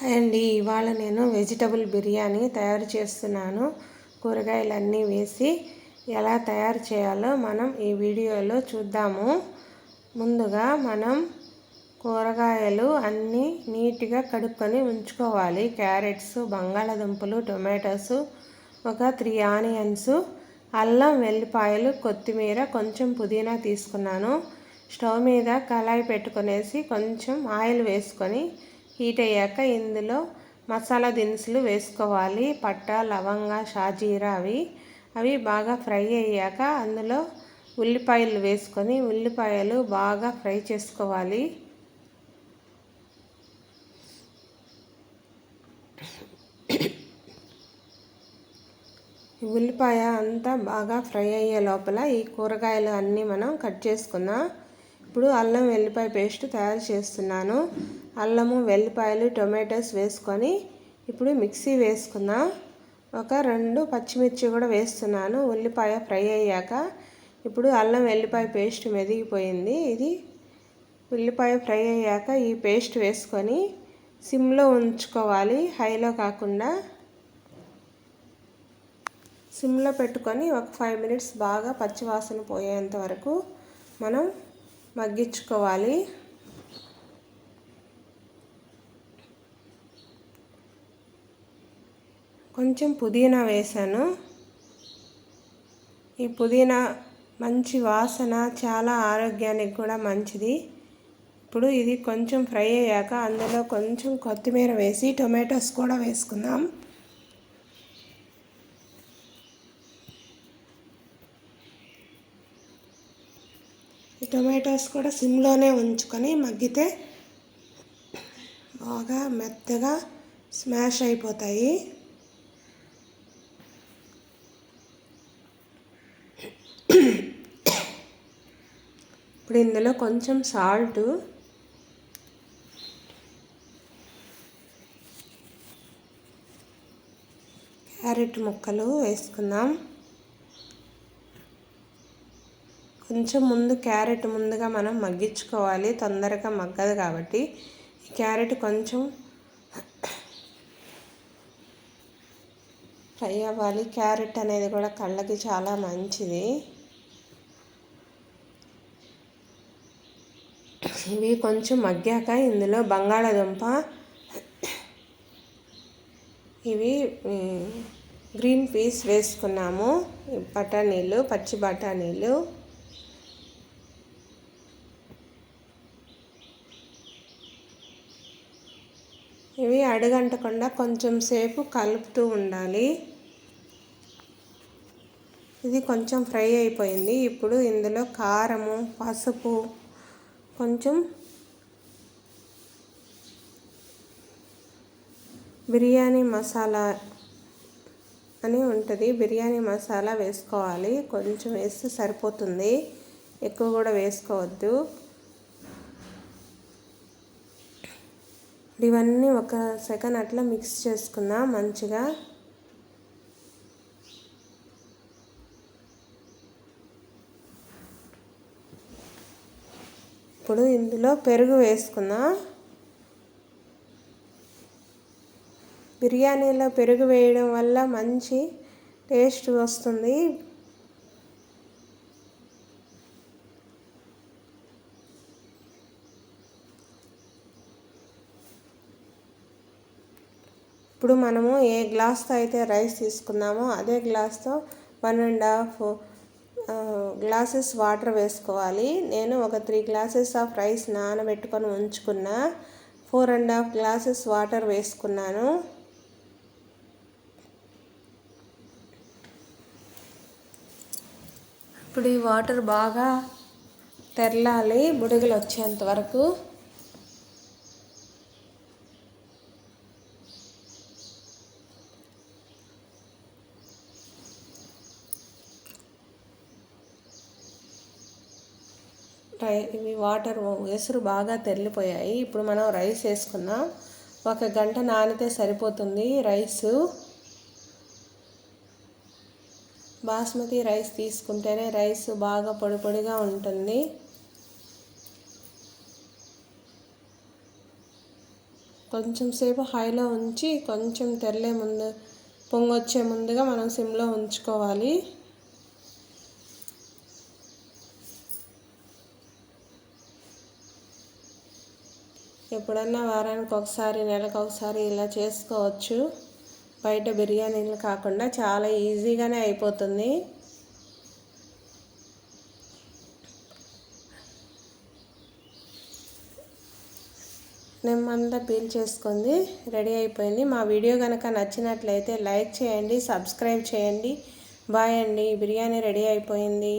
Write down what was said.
Hi అండి ఇవాళ నేను వెజిటబుల్ బిర్యానీ తయారు చేస్తున్నాను. కూరగాయలన్నీ వేసి ఎలా తయారు చేయాలో మనం ఈ వీడియోలో చూద్దాము. ముందుగా మనం కూరగాయలు అన్నీ నీట్గా కడుక్కొని ఉంచుకోవాలి. క్యారెట్స్ బంగాళాదుంపలు టొమాటోస్ ఒక త్రీ ఆనియన్స్ అల్లం వెల్లిపాయలు కొత్తిమీర కొంచెం పుదీనా తీసుకున్నాను. స్టవ్ మీద కళాయి పెట్టుకునేసి కొంచెం ఆయిల్ వేసుకొని హీట్ అయ్యాక ఇందులో మసాలా దినుసులు వేసుకోవాలి. పట్ట లవంగ షాజీరా అవి. అవి బాగా ఫ్రై అయ్యాక అందులో ఉల్లిపాయలు వేసుకొని ఉల్లిపాయలు బాగా ఫ్రై చేసుకోవాలి. ఉల్లిపాయ అంతా బాగా ఫ్రై అయ్యే లోపల ఈ కూరగాయలు అన్నీ మనం కట్ చేసుకుందాం. ఇప్పుడు అల్లం వెల్లిపాయ పేస్ట్ తయారు చేస్తున్నాను. అల్లము వెల్లిపాయలు టొమాటోస్ వేసుకొని ఇప్పుడు మిక్సీ వేసుకుందాం ఒక రెండు పచ్చిమిర్చి కూడా వేస్తున్నాను. ఉల్లిపాయ ఫ్రై అయ్యాక ఇప్పుడు అల్లం వెల్లిపాయ పేస్ట్ మెదిగిపోయింది. ఇది ఉల్లిపాయ ఫ్రై అయ్యాక ఈ పేస్ట్ వేసుకొని సిమ్లో ఉంచుకోవాలి. హైలో కాకుండా సిమ్లో పెట్టుకొని ఒక ఫైవ్ మినిట్స్ బాగా పచ్చివాసన పోయేంత వరకు మనం మగ్గించుకోవాలి. కొంచెం పుదీనా వేసాను. ఈ పుదీనా మంచి వాసన చాలా ఆరోగ్యానికి కూడా మంచిది. ఇప్పుడు ఇది కొంచెం ఫ్రై అయ్యాక అందులో కొంచెం కొత్తిమీర వేసి టొమాటోస్ కూడా వేసుకుందాం. టొమాటోస్ కూడా సిమ్లోనే ఉంచుకొని మగ్గితే బాగా మెత్తగా స్మాష్ అయిపోతాయి. ఇప్పుడు ఇందులో కొంచెం సాల్ట్. క్యారెట్ ముక్కలు వేసుకుందాం. కొంచెం ముందు క్యారెట్ ముందుగా మనం మగ్గించుకోవాలి. తొందరగా మగ్గదు కాబట్టి ఈ క్యారెట్ కొంచెం ఫ్రై అవ్వాలి. క్యారెట్ అనేది కూడా కళ్ళకి చాలా మంచిది. ఇవి కొంచెం మగ్గాక ఇందులో బంగాళాదుంప ఇవి గ్రీన్ పీస్ వేసుకున్నాము. బఠానీలు పచ్చి బఠానీలు. ఇవి అడుగంటకుండా కొంచెం సేపు కలుపుతూ ఉండాలి. ఇది కొంచెం ఫ్రై అయిపోయింది. ఇప్పుడు ఇందులో కారము పసుపు కొంచెం బిర్యానీ మసాలా అని ఉంటుంది. బిర్యానీ మసాలా వేసుకోవాలి. కొంచెం వేస్తే సరిపోతుంది. ఎక్కువ కూడా వేసుకోవద్దు. ఇవన్నీ ఒక సెకండ్ అట్లా మిక్స్ చేసుకుందాం మంచిగా? ఇప్పుడు ఇందులో పెరుగు వేసుకుందాం? బిర్యానీలో పెరుగు వేయడం వల్ల మంచి టేస్ట్ వస్తుంది. ఇప్పుడు మనము ఏ గ్లాస్తో అయితే రైస్ తీసుకున్నామో అదే గ్లాస్తో one and half glasses water వేసుకోవాలి. నేను ఒక త్రీ గ్లాసెస్ ఆఫ్ రైస్ నానబెట్టుకొని ఉంచుకున్న four and half glasses water వేసుకున్నాను. ఇప్పుడు ఈ వాటర్ బాగా తెరలాలి బుడగలు వచ్చేంత వరకు. రై ఇవి వాటర్ ఎసురు బాగా తెల్లిపోయాయి ఇప్పుడు మనం రైస్ వేసుకుందాం. ఒక గంట నానితే సరిపోతుంది రైసు. బాస్మతి రైస్ తీసుకుంటేనే రైస్ బాగా పొడి పొడిగా ఉంటుంది. కొంచెం సేపు హైలో ఉంచి కొంచెం తెరలే ముందు పొంగొచ్చే ముందుగా మనం సిమ్లో ఉంచుకోవాలి. ఎప్పుడన్నా వారానికి ఒకసారి నెలకు ఒకసారి ఇలా చేసుకోవచ్చు. బయట బిర్యానీలు కాకుండా చాలా ఈజీగానే అయిపోతుంది. నిమ్మంతా పీల్ చేసుకుంది రెడీ అయిపోయింది. మా వీడియో కనుక నచ్చినట్లయితే లైక్ చేయండి సబ్స్క్రైబ్ చేయండి. బాయ్ అండి బిర్యానీ రెడీ అయిపోయింది.